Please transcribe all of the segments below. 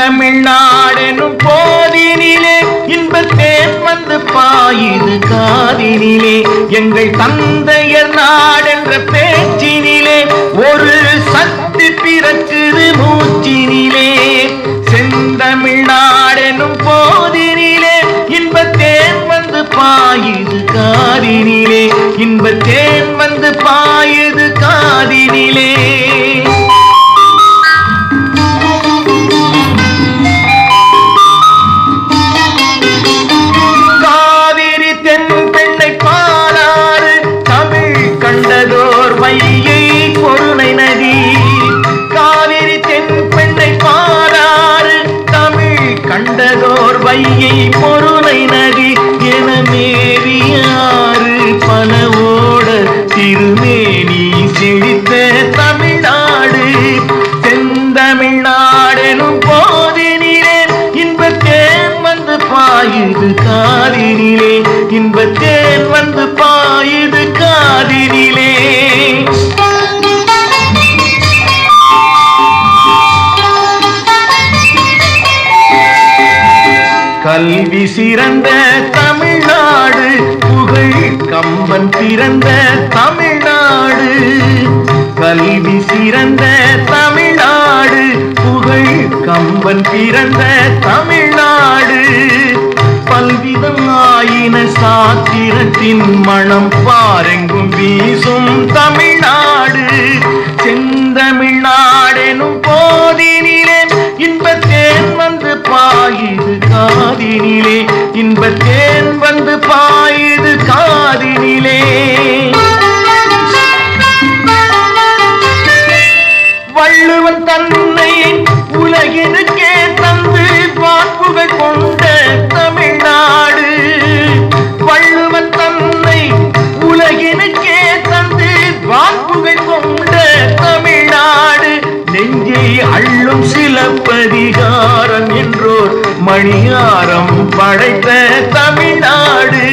தமிழ்நாடெனும் போதினிலே இன்பத்தேன் வந்து பாயுது காதினிலே. எங்கள் தந்தையர் நாடென்ற பேச்சினிலே ஒரு சக்தி பிறக்குது மூச்சினிலே. செந்தமிழ்நாடெனும் போதினிலே இன்பத்தேன் வந்து பாயுது காதினிலே. இன்பத்தேன் நீ செழித்த தமிழ்நாடு செந்தமிழ்நாடெனும் போதினிலே இன்பத்தேன் வந்து பாயுது காதினிலே இன்பத்தேன் வந்து பாயுது காதினிலே. கல்வி சிறந்த தமிழ்நாடு புகழ் கம்பன் பிறந்த தமிழ் கல்வி சிறந்த தமிழ்நாடு. புகழ் கம்பன் பிறந்த தமிழ்நாடு. பல்விதம் ஆயின சாத்திரத்தின் மனம் பாரெங்கும் வீசும் தமிழ்நாடு. செந்தமிழ்நாடெனும் போதினிலே இன்பத்தேன் வந்து பாயுது காதினிலே. இன்பத்தேன் வந்து பாயுது காதினிலே. மணியாரம் படைத்த தமிழ்நாடு.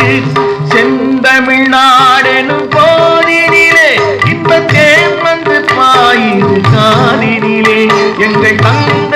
செந்தமிழ்நாடெனும் போதினிலே தேன் வந்து பாயுது காதினிலே. எங்கள் தங்க